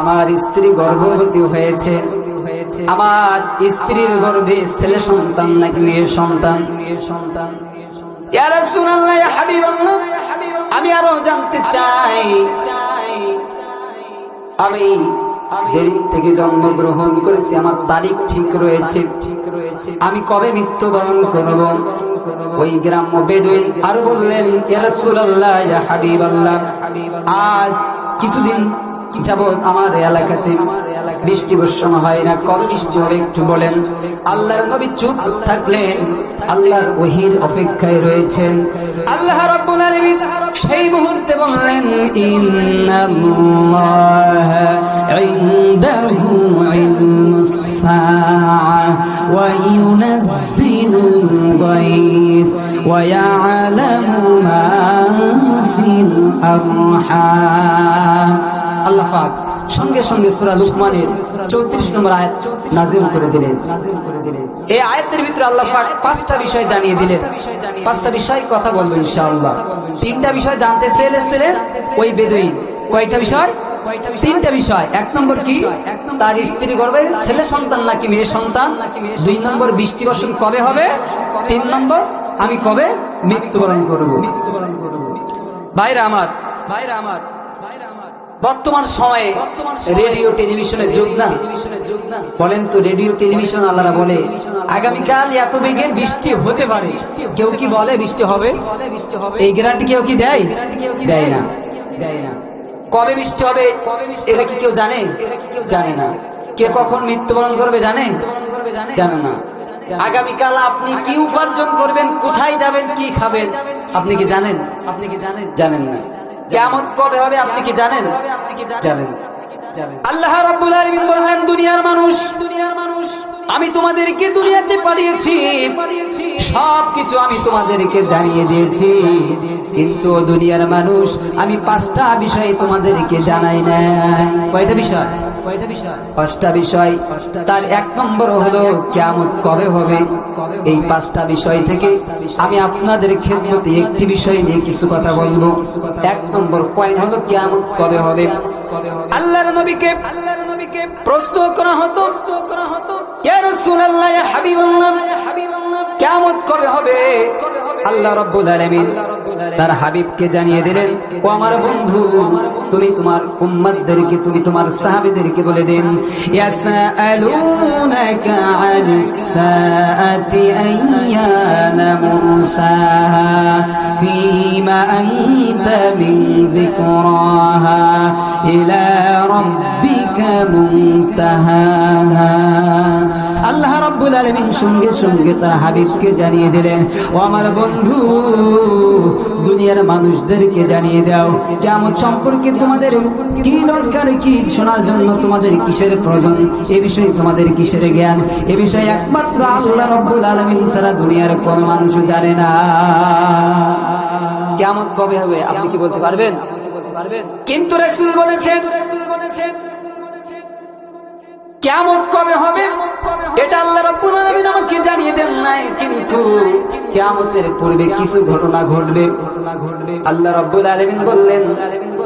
আমার স্ত্রী গর্ভবতী হয়েছে। আমার স্ত্রীর গর্ভে ছেলে সন্তান নাকি মেয়ের সন্তান? মেয়ের সন্তান আমি আরও জানতে চাই। আমি যেদিন থেকে জন্মগ্রহণ করেছি, আমার তারিখ ঠিক রয়েছে। ঠিক রয়েছে আমি কবে মৃত্যুবরণ করব? ওই গ্রাম্য বেদুইন আরও বললেন আজ কিছুদিন যাবৎ আমার এলাকাতে বৃষ্টি বর্ষণ হয় না কবে বৃষ্টি হবে, একটু বলেন। আল্লাহর নবী চুপ থাকলেন আল্লাহর ওহির অপেক্ষায় রয়েছেন। আল্লাহ সেই মুহূর্তে বললেন, ইন্নাল্লাহ গায়স ওয়া ইয়ালামু মা সঙ্গে সঙ্গে সূরা লুকমানের 34 নম্বর আয়াত করে দিলেন। এই আয়াতের ভিতরে পাঁচটা বিষয় জানিয়ে দিলেন। পাঁচটা বিষয় কথা ইনশাআল্লাহ। তিনটা বিষয় জানতে চেয়েছিলেন ওই বেদুইন। কয়টা বিষয়? তিনটা বিষয়। এক নম্বর কি? তার স্ত্রী গর্বে ছেলে সন্তান নাকি মেয়ে সন্তান? দুই নম্বর বৃষ্টি বর্ষণ কবে হবে? তিন নম্বর, আমি কবে মৃত্যুবরণ করব মৃত্যুবরণ করব? ভাইরা আমার ভাইরা আমার ভাইরা আমার। বর্তমান সময়ে রেডিও টেলিভিশনের যুগ না? বলেন তো রেডিও টেলিভিশন আল্লাহরা বলে আগামীকাল এত বেগের বৃষ্টি হতে পারে। কেউ কি বলে বৃষ্টি হবে? এই গ্যারান্টি কেউ কি দেয়? দেয় না। দেয় না। কবে বৃষ্টি হবে? এটা কি কেউ জানে? কেউ জানে না। কে কখন মৃত্যুবরণ করবে জানে? জানে না। আগামীকাল আপনি কি উপার্জন করবেন? কোথায় যাবেন? কি খাবেন? আপনি কি জানেন? আপনি কি জানেন? জানেন না। কেমন কবে হবে আপনি কি জানেন? আপনি কি জানেন। আল্লাহ রাব্বুল আলামিন বললেন দুনিয়ার মানুষ দুনিয়ার মানুষ আমি তোমাদেরকে দুনিয়াতে পাঠিয়েছি। সব কিছু আমি তোমাদেরকে জানিয়ে দিয়েছি। কিন্তু দুনিয়ার মানুষ আমি পাঁচটা বিষয় তোমাদেরকে জানাই না কয়টা বিষয়? পাঁচটা বিষয়। তার এক নম্বর হলো কেমন কবে হবে? এই পাঁচটা বিষয় থেকে আমি আপনাদের খেদমতে একটি বিষয় নিয়ে কিছু কথা বলব। এক নম্বর পয়েন্ট হলো কেমন কবে হবে? আল্লাহর নবীকে আল্লাহর নবীকে প্রশ্ন করা হতো। করা হতো। কিয়ামত কবে হবে? আল্লাহ রাব্বুল আলামিন তার হাবিবকে জানিয়ে দিলেন, ও আমার বন্ধু, তুমি তোমার উম্মতদেরকে, তুমি তোমার সাহাবীদেরকে বলে দিন, ইয়াসআলুনাকা আনিস সাআতি আইয়ানা মুরসাহা ফীমা আনতা মিন যিকরাহা ইলা রাব্বিকা মুনতাহাহা আল্লাহ রাব্বুল আলামিন সঙ্গে সঙ্গে তার হাবিবকে জানিয়ে দিলেন, ও আমার বন্ধু, দুনিয়ার মানুষদেরকে জানিয়ে দাও কেমন সম্পর্কে তোমাদের কি দরকার, কি শোনার জন্য তোমাদের কিসের প্রয়োজন? এ বিষয়ে তোমাদের কিসের জ্ঞান? এ বিষয়ে একমাত্র আল্লাহ রব্বুল আলমিন ছাড়া দুনিয়ার কোন মানুষ জানে না। কেমন কবে হবে, আপনি কি বলতে পারবেন? কিন্তু রাসূল বলেছেন কেমন কবে হবে? এটা আল্লাহ রাব্বুল আলামিন আমাকে জানিয়ে দেন নাই। কিন্তু কিয়ামতের পূর্বে কিছু ঘটনা ঘটবে। ঘটনা ঘটবে আল্লাহ রাব্বুল আলামিন বললেন,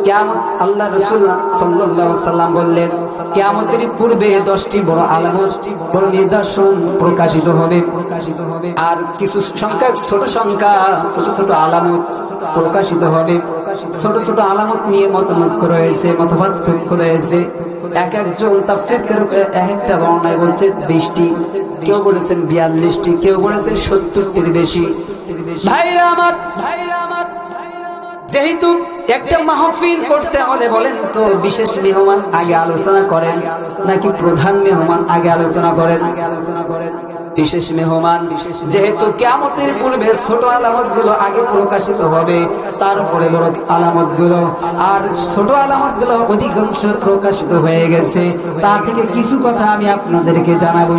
কিয়ামত আল্লাহ রাসূল সাল্লাল্লাহু আলাইহি সাল্লাম বললেন, কিয়ামতের পূর্বে 10টি বড় আলামত, বড় নিদর্শন প্রকাশিত হবে। প্রকাশিত হবে আর কিছু সংখ্যা ছোট সংখ্যা, ছোট ছোট আলামত প্রকাশিত হবে। ছোট ছোট আলামত নিয়ে মতামত রয়েছে মতপার্থক্য রয়েছে এক একজন তাফসির এক একটা বর্ণায় বলছে, বিশটি। কেউ বলেছেন বিয়াল্লিশটি, কেউ বলেছেন সত্তরটির বেশি। যেহেতু একটা মাহফিল করতে হলে বলেন তো, বিশেষ মেহমান আগে আলোচনা করেন, নাকি প্রধান মেহমান আগে আলোচনা করেন আগে আলোচনা করেন? বিশেষ মেহমান, যেহেতু কেমতের পূর্বে ছোট আলামতগুলো আগে প্রকাশিত হবে তারপরে বড় আলামতগুলো আর ছোট আলামতগুলো অধিকাংশ প্রকাশিত হয়ে গেছে। তা থেকে কিছু কথা আমি আপনাদেরকে জানাব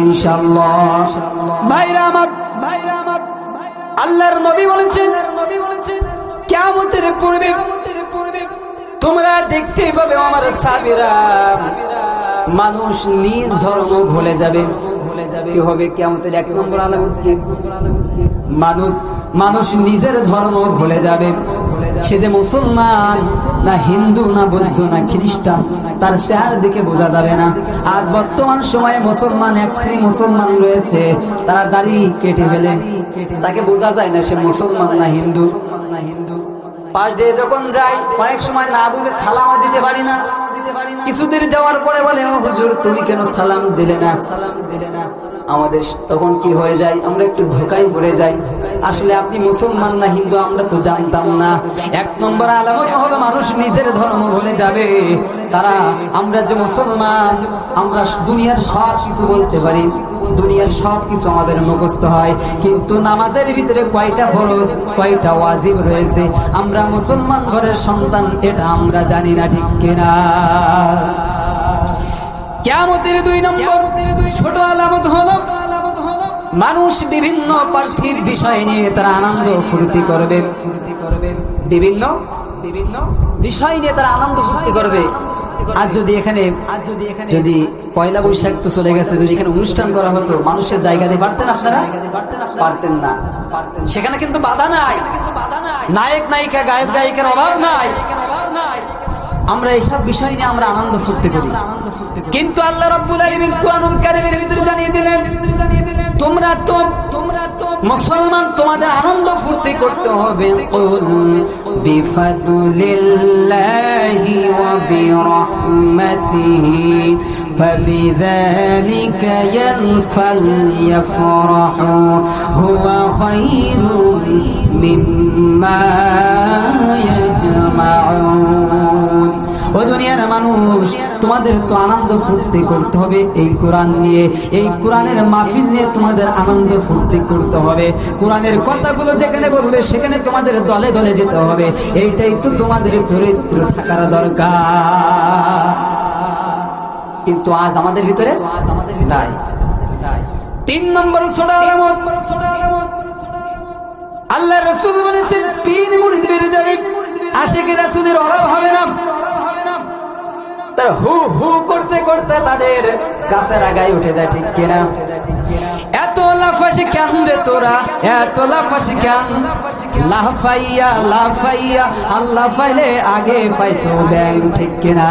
আমার আল্লাহর নবী বলেছেন নবী বলেছেন কেমতের পূর্বে, তোমরা দেখতে পাবে আমার সাবিরা মানুষ নিজ ধর্ম ভুলে যাবে। হবে এক নম্বর মানুষ মানুষ নিজের ধর্ম ভুলে যাবে। সে যে মুসলমান, না হিন্দু, না বৌদ্ধ, না খ্রিস্টান, তার চেহার দিকে বোঝা যাবে না। আজ বর্তমান সময়ে মুসলমান, এক শ্রেণি মুসলমান রয়েছে, তারা দাড়ি কেটে ফেলে। তাকে বোঝা যায় না সে মুসলমান না হিন্দু। পাশ যখন যাই, অনেক সময় না বুঝে সালাম দিতে পারি না। কিছুদিন যাওয়ার পরে বলে হুজুর, তুমি কেন সালাম দিলে না সালাম দিলে না? আমাদের তখন কি হয়ে যায়? আমরা একটু ধোকায় পড়ে যাই। আসলে আপনি মুসলমান না হিন্দু, আমরা তো জানতাম না। এক নম্বর আলামত হলো মানুষ নিজের ধর্ম ভুলে যাবে। তারা, আমরা যে মুসলমান, আমরা দুনিয়ার সব কিছু বলতে পারি। দুনিয়ার সব কিছু আমাদের মুখস্থ হয়। কিন্তু নামাজের ভিতরে কয়টা ফরজ, কয়টা ওয়াজিব রয়েছে? আমরা মুসলমান ঘরের সন্তান, এটা আমরা জানি না ঠিক কিনা। কেমতের দুই নম্বর, ছোট আলামত হলো মানুষ বিভিন্ন পার্থিব বিষয় নিয়ে তারা আনন্দ ফুর্তি করবে। বিভিন্ন বিভিন্ন বিষয় নিয়ে তারা আনন্দ ফুর্তি করবে। আজ যদি এখানে আজ যদি এখানে, যদি পয়লা বৈশাখ তো চলে গেছে, যদি এখানে অনুষ্ঠান করা হতো, মানুষের জায়গা দিয়ে পারতেন আপনারা? পারতেন না। সেখানে কিন্তু বাধা নাই। নায়ক, নায়িকা, গায়ক, গায়িকার অভাব নাই। আমরা এইসব বিষয় নিয়ে আমরা আনন্দ ফুর্তি করি কিন্তু আল্লাহ রব্বুল আলামিন কুরআনুল কারীমের ভিতরে জানিয়ে দিলেন তোমরা তো তোমরা তো মুসলমান তোমাদের আনন্দ ফুর্তি করতে হবে কুল বিফাদুলিল্লাহি ওয়া বিরহমাতিহি فبذلك فليفرحوا هو خير مما يجمعون ও দুনিয়ার মানুষ, তোমাদের তো আনন্দ ফুর্তি করতে হবে এই কোরআন নিয়ে। এই কোরআনের মাহফিল নিয়ে তোমাদের আনন্দ ফুর্তি করতে হবে। কোরআনের কথাগুলো যেখানে বলবে, সেখানে তোমাদের দলে দলে যেতে হবে। এইটাই তো তোমাদের চরিত্র থাকার দরকার। কিন্তু আজ আমাদের ভিতরে আজ আমাদের নাই তিন নম্বর আলামত। আল্লাহ রসুল বলেছেন, তিন মুড়ি বেড়ে যাবে আশেখ রাসুলের অভাব হবে না। তার হু হু করতে করতে তাদের গাছের আগায় উঠে যায়, ঠিক কিনা? এত লাফাসি কেন রে তোরা? এত লাফাসি কেন? লাফাইয়া লাফাইয়া, আল্লাহ ফাইলে আগে পাইতো ব্যাং, ঠিক কিনা?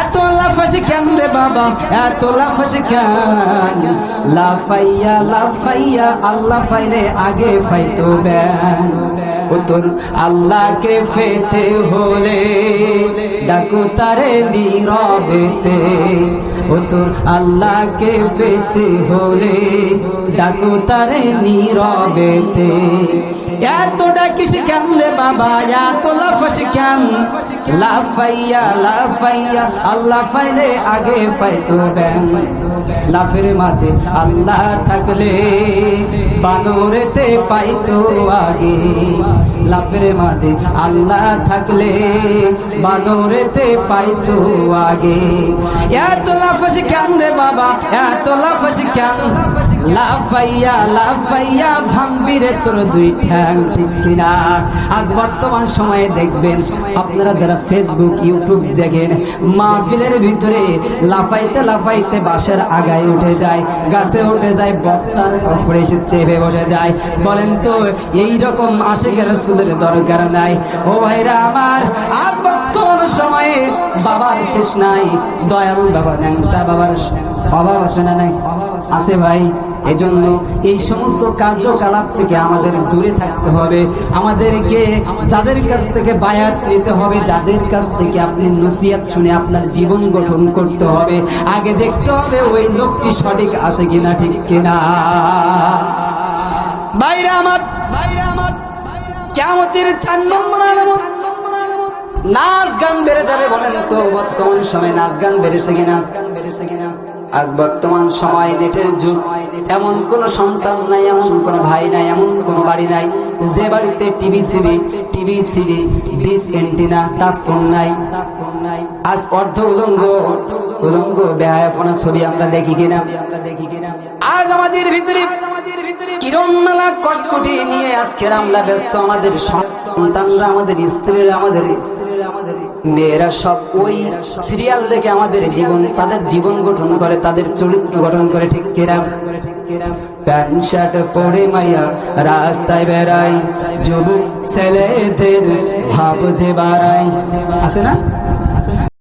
এত লাফাসি কেন রে বাবা? এত লাফাসি কেন? লাফাইয়া লাফাইয়া, আল্লাহ ফাইলে আগে পাইতো ব্যাং। তোর আল্লাহকে ফেতে হলে, ডাকু তারে নীরবেতে। ও তোর আল্লাহকে পেতে হলে, ডাকু তারে নীরবেতে। এত ডাকিস কেন রে বাবা, এত লাফাস কেন? লাফাইয়া লাফাইয়া, আল্লাহ ফাইলে আগে পাইতো ব্যাং লাফের মাঝে আল্লাহ থাকলে বানরেতে পাইতো আগে। লাফের মাঝে আল্লাহ থাকলে বানরেতে পাইতো আগে। এত লাফ কেন রে বাবা, এত লাফ কেন আপনারা যারা ফেসবুক ইউটিউব দেখেন, মাহফিলের ভিতরে লাফাইতে লাফাইতে বাসের আগায় উঠে যায়, গাছে উঠে যায়, বস্তার উপরে এসে চেপে বসে যায়। বলেন তো এই রকম আশেখের রসুলের দরকার নাই? ও ভাইরা আমার, আজ বর্তমান সময়ে বাবার শেষ নাই, দয়াল বাবা, ন্যাংটা বাবার অভাব আছে না নাই? আছে ভাই, এজন্য এই সমস্ত কার্যকলাপ থেকে আমাদের দূরে থাকতে হবে। আমাদেরকে যাদের কাছ থেকে বায়াত নিতে হবে, যাদের কাছ থেকে আপনি নসিয়াত শুনে আপনার জীবন গঠন করতে হবে। আগে দেখতে হবে ওই লোকটি সঠিক আছে কিনা, ঠিক কিনা। বাইরে আমার বাইরে আমার কেমতের চার নম্বর নাচ গান বেড়ে যাবে বলেন তো, বর্তমান সময় নাচ গান বেড়েছে কিনা নাচ গান বেড়েছে কিনা? আজ বর্তমান সময় নেটের যুগ। এমন কোন সন্তান নাই, এমন কোন ভাই নাই, এমন কোন বাড়ি নাই। যে বাড়িতে TV, CB, TV, CD dish antenna touch phone নাই। আজ অর্ধ উলঙ্গ উলঙ্গ বেহায়াপনা ছবি আমরা দেখি কিনা? আমরা দেখি কিনা আজ আমাদের ভিতরে কিরণমালা কটকটি নিয়ে আজকের আমরা ব্যস্ত। আমাদের সন্তানরা, আমাদের স্ত্রীরা, আমাদের মেয়েরা সব ওই সিরিয়াল দেখে আমাদের জীবন, তাদের জীবন গঠন করে, তাদের চরিত্র গঠন করে, ঠিক কেরাম প্যান্ট, শার্ট পরে মাইয়া রাস্তায় বেড়াই যুবক ছেলেদের ভাব যে বাড়াই আছে না?